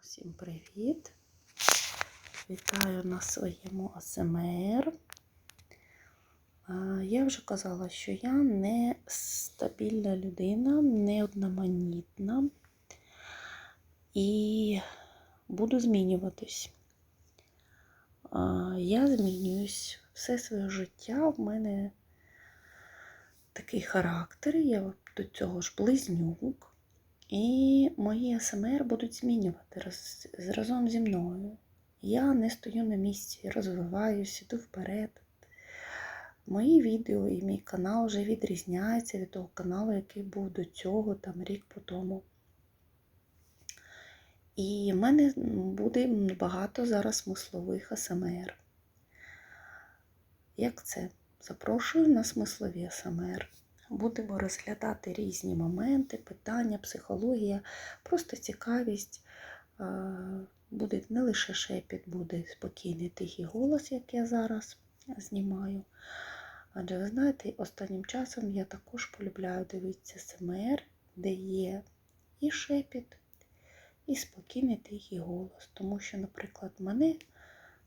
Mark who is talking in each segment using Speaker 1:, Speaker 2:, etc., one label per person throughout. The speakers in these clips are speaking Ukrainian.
Speaker 1: Всім привіт! Вітаю на своєму АСМР. Я вже казала, що я не стабільна людина, не одноманітна і буду змінюватись. Я змінююсь все своє життя. В мене такий характер, я до цього ж близнюк. І мої СМР будуть змінювати роз, разом зі мною. Я не стою на місці, розвиваюся, іду вперед. Мої відео і мій канал вже відрізняються від того каналу, який був до цього, там рік по тому. І в мене буде багато зараз смислових АСМР. Як це? Запрошую на смислові АСМР. Будемо розглядати різні моменти, питання, психологія, просто цікавість. Буде не лише шепіт, буде спокійний тихий голос, як я зараз знімаю. Адже ви знаєте, останнім часом я також полюбляю дивитися СМР, де є і шепіт, і спокійний тихий голос. Тому що, наприклад, мене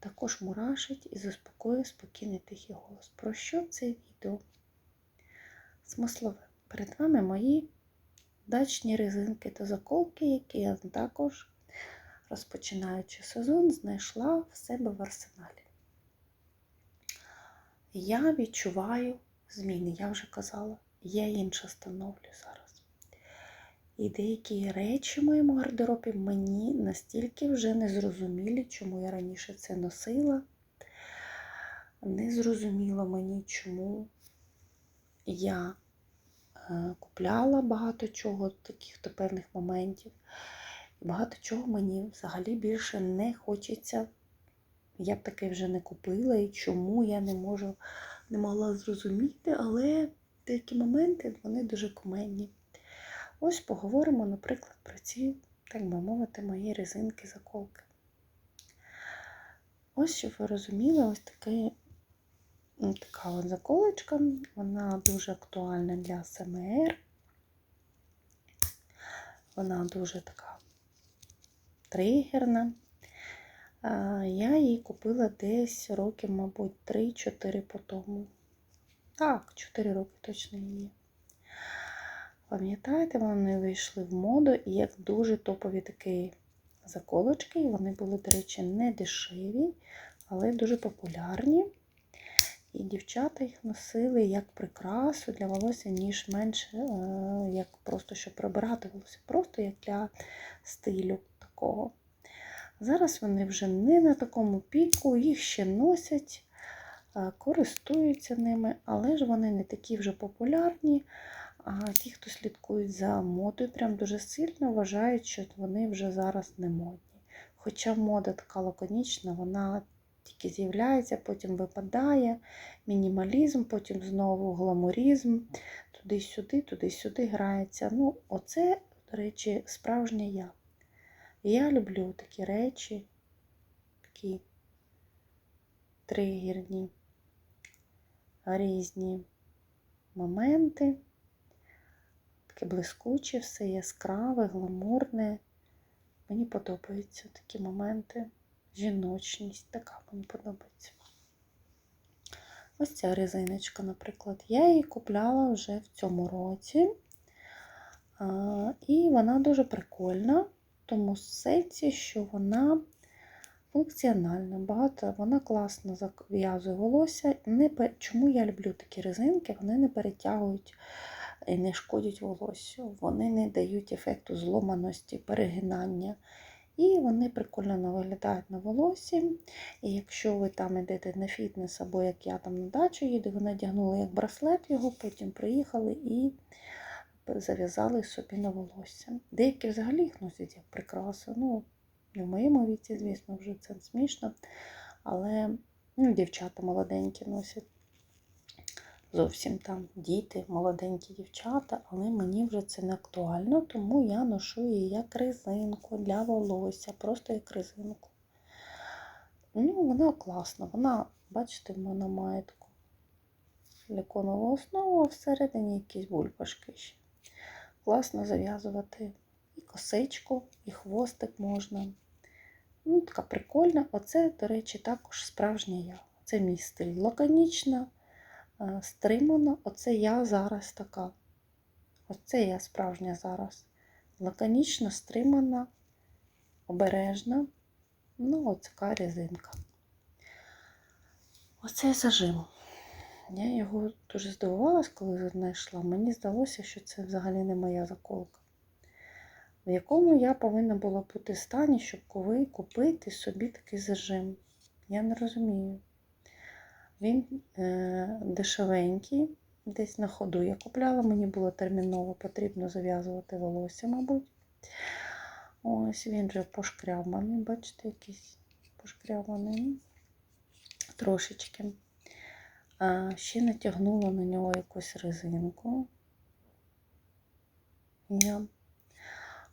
Speaker 1: також мурашить і заспокоює спокійний тихий голос. Про що це відео? Смислове. Перед вами мої дачні резинки та заколки, які я також, розпочинаючи сезон, знайшла в себе в арсеналі. Я відчуваю зміни, я вже казала, я інше становлю зараз. І деякі речі в моєму гардеробі мені настільки вже не зрозумілі, чому я раніше це носила. Не зрозуміло мені, чому я е, купляла багато чого, таких до певних моментів. Багато чого мені взагалі більше не хочеться. Я б таке вже не купила і чому я не можу, не могла зрозуміти, але деякі моменти вони дуже куменні. Ось поговоримо, наприклад, про ці, так би мовити, мої резинки-заколки. Ось, щоб ви розуміли, ось таке Така от заколочка, вона дуже актуальна для СМР. Вона дуже така тригерна. Я її купила десь років, мабуть, 3-4 по тому. Так, 4 роки точно її. Пам'ятаєте, вони вийшли в моду і як дуже топові такі заколочки. Вони були, до речі, не дешеві, але дуже популярні. І дівчата їх носили як прикрасу для волосся, ніж менше, е, як просто щоб прибирати волосся, просто як для стилю такого. Зараз вони вже не на такому піку, їх ще носять, е, користуються ними, але ж вони не такі вже популярні. А ті, хто слідкують за модою, прям дуже сильно вважають, що вони вже зараз не модні. Хоча мода така лаконічна, вона тільки з'являється, потім випадає, мінімалізм, потім знову гламуризм, туди-сюди, туди-сюди грається. Ну, оце, до речі, справжнє я. Я люблю такі речі, такі тригерні, різні моменти, таке блискуче, все яскраве, гламурне. Мені подобаються такі моменти жіночність, така мені подобається. Ось ця резиночка, наприклад, я її купляла вже в цьому році. І вона дуже прикольна, в тому сенсі, що вона функціональна, багато, вона класно зав'язує волосся. Не, Чому я люблю такі резинки? Вони не перетягують і не шкодять волоссю, вони не дають ефекту зломаності, перегинання. І вони прикольно виглядають на волосі. І якщо ви там йдете на фітнес, або як я там на дачу їду, ви надягнули як браслет його, потім приїхали і зав'язали собі на волосся. Деякі взагалі їх носять як прикрасу. Ну, в моєму віці, звісно, вже це смішно. Але ну, дівчата молоденькі носять зовсім там діти, молоденькі дівчата, але мені вже це не актуально, тому я ношу її як резинку для волосся, просто як резинку. Ну, Вона класна, вона, бачите, вона має таку силиконову основу, а всередині якісь бульбашки ще. Класно зав'язувати і косичку, і хвостик можна. Ну, така прикольна. Оце, до речі, також справжня я. Це мій стиль. Лаконічна, е, стримана. Оце я зараз така. Оце я справжня зараз. Лаконічно, стримана, обережна. Ну, ось така резинка. Оце зажим. Я його дуже здивувалась, коли знайшла. Мені здалося, що це взагалі не моя заколка. В якому я повинна була бути в стані, щоб коли купити собі такий зажим. Я не розумію. Він е, дешевенький, десь на ходу я купляла, мені було терміново потрібно зав'язувати волосся, мабуть. Ось він вже пошкрябаний, бачите, якийсь пошкрябаний трошечки. А, ще натягнула на нього якусь резинку. Я,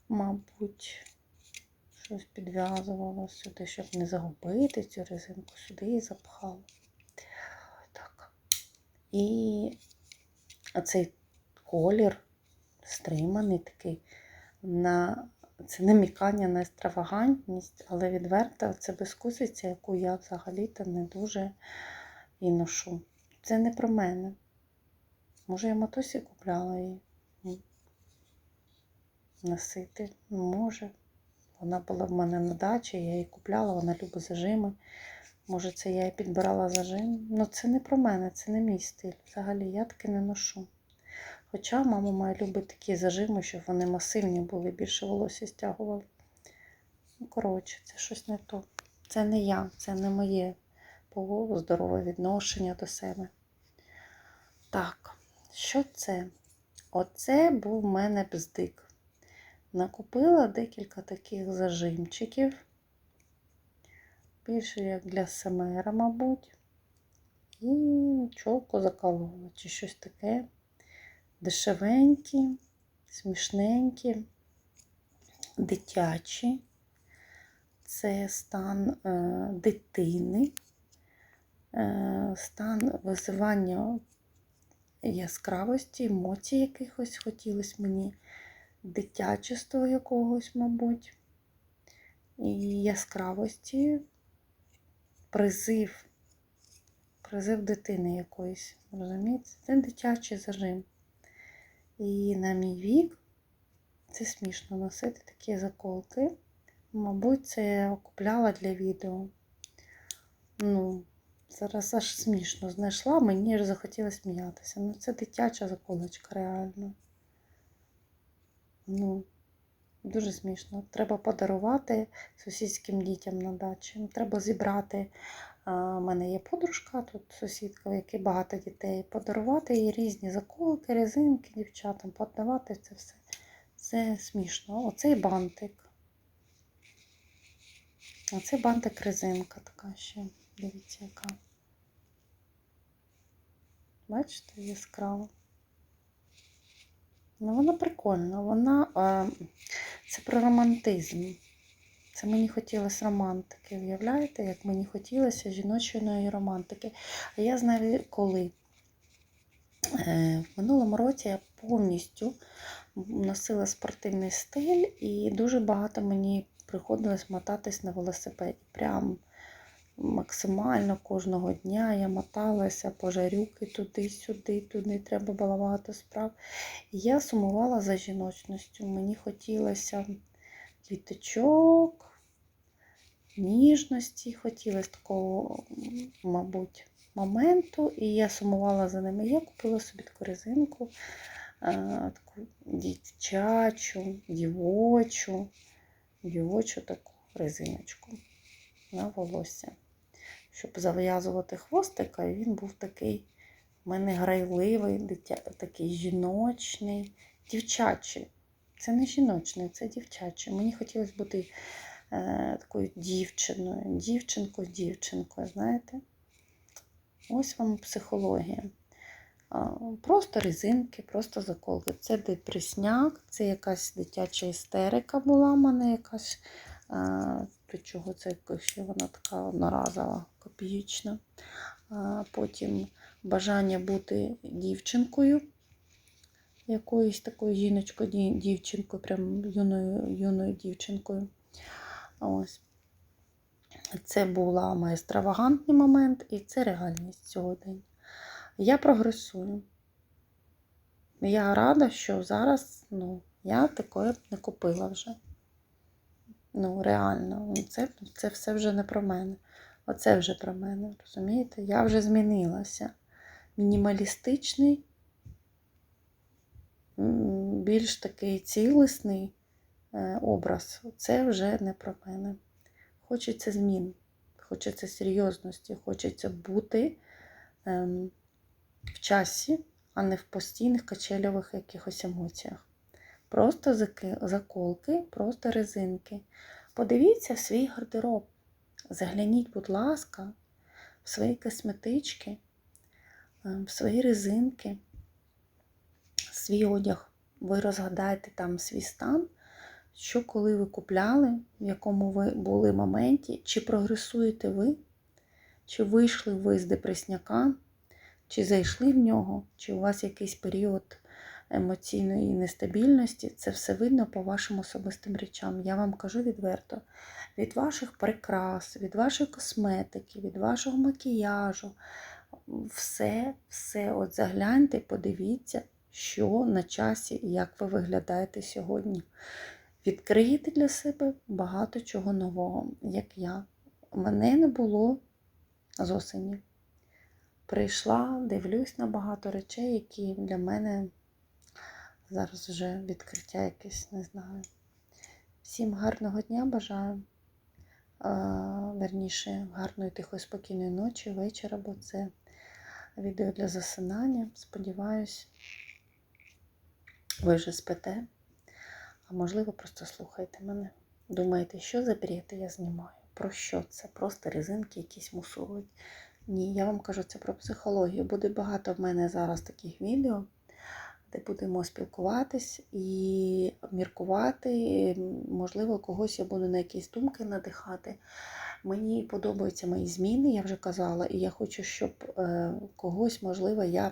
Speaker 1: мабуть, щось підв'язувала сюди, щоб не загубити цю резинку, сюди і запхала. І оцей колір стриманий такий на це намікання на екстравагантність, але відверто це безкусиця, яку я взагалі-то не дуже і ношу. Це не про мене. Може, я матусі купляла її носити? Може. Вона була в мене на дачі, я її купляла, вона любить зажими. Може, це я її підбирала зажим. Ну, це не про мене, це не мій стиль. Взагалі, я таки не ношу. Хоча мама має любить такі зажими, щоб вони масивні були, більше волосся стягували. Ну, коротше, це щось не то. Це не я, це не моє здорове відношення до себе. Так, що це? Оце був в мене бздик. Накупила декілька таких зажимчиків. Більше як для семера, мабуть. І чолку заколола, чи щось таке. Дешевенькі, смішненькі, дитячі. Це стан е, дитини, е, стан визивання яскравості, емоцій якихось хотілося мені, дитячества якогось, мабуть, і яскравості, призив, призив дитини якоїсь, розумієте? Це дитячий зажим. І на мій вік це смішно носити такі заколки. Мабуть, це я купляла для відео. Ну, зараз аж смішно знайшла, мені ж захотілося сміятися. Ну, це дитяча заколочка, реально. Ну, дуже смішно. Треба подарувати сусідським дітям на дачі. Треба зібрати. У мене є подружка, тут сусідка, в якій багато дітей. Подарувати їй різні заколки, резинки дівчатам, подавати це все. Це смішно. Оцей бантик. Оцей бантик резинка така ще. Дивіться, яка. Бачите, яскрава. Ну, вона прикольна. Вона це про романтизм. Це мені хотілося романтики. Уявляєте, як мені хотілося жіночої романтики. А я знаю коли. Е, в минулому році я повністю носила спортивний стиль, і дуже багато мені приходилось мотатись на велосипеді. Прям максимально кожного дня я моталася по жарюки туди-сюди, туди треба було багато справ. І я сумувала за жіночністю. Мені хотілося квіточок, ніжності, хотілося такого, мабуть, моменту, і я сумувала за ними. Я купила собі таку резинку, таку дівчачу, дівочу, дівочу таку резиночку на волосся. Щоб зав'язувати хвостика, і він був такий у мене грайливий, дитя, такий жіночний, дівчачий. Це не жіночний, це дівчачий. Мені хотілося бути е, такою дівчиною, дівчинкою, дівчинкою, знаєте? Ось вам психологія. Просто резинки, просто заколки. Це депресняк, це якась дитяча істерика була в мене якась. Чого це ще вона така одноразова, копієчна. Потім бажання бути дівчинкою. якоюсь такою жіночкою, дівчинкою, прям юною, юною дівчинкою. Ось. Це була моя екстравагантний момент, і це реальність сьогодні. Я прогресую. Я рада, що зараз ну, я такое не купила вже. Ну, реально, це, це все вже не про мене. Оце вже про мене, розумієте? Я вже змінилася. Мінімалістичний, більш такий цілісний е, образ. Це вже не про мене. Хочеться змін, хочеться серйозності, хочеться бути ем, в часі, а не в постійних качельових якихось емоціях. Просто заколки, просто резинки. Подивіться в свій гардероб. Загляніть, будь ласка, в свої косметички, е, в свої резинки, свій одяг. Ви розгадаєте там свій стан, що коли ви купляли, в якому ви були моменті, чи прогресуєте ви, чи вийшли ви з депресняка, чи зайшли в нього, чи у вас якийсь період емоційної нестабільності, це все видно по вашим особистим речам. Я вам кажу відверто, від ваших прикрас, від вашої косметики, від вашого макіяжу, все, все, от загляньте, подивіться, що на часі як ви виглядаєте сьогодні. Відкриєте для себе багато чого нового, як я. У мене не було з осені. Прийшла, дивлюсь на багато речей, які для мене зараз вже відкриття якесь, не знаю. Всім гарного дня бажаю. Верніше, гарної тихої, спокійної ночі, вечора, бо це відео для засинання. Сподіваюсь, ви вже спите, а можливо, просто слухайте мене. Думаєте, що за бред я знімаю? Про що це? Просто резинки якісь мусують. Ні, я вам кажу, це про психологію. Буде багато в мене зараз таких відео, де будемо спілкуватись і міркувати. Можливо, когось я буду на якісь думки надихати. Мені подобаються мої зміни, я вже казала, і я хочу, щоб е, когось, можливо, я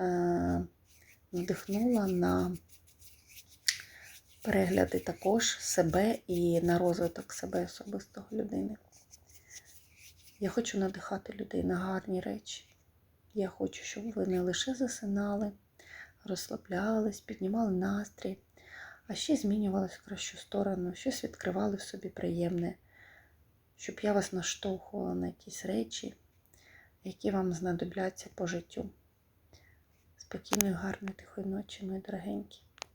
Speaker 1: е, надихнула на перегляди також себе і на розвиток себе особистого людини. Я хочу надихати людей на гарні речі. Я хочу, щоб ви не лише засинали, розслаблялись, піднімали настрій, а ще змінювалися в кращу сторону, щось відкривали в собі приємне, щоб я вас наштовхувала на якісь речі, які вам знадобляться по життю. Спокійної, гарної, тихої ночі, мої дорогенькі.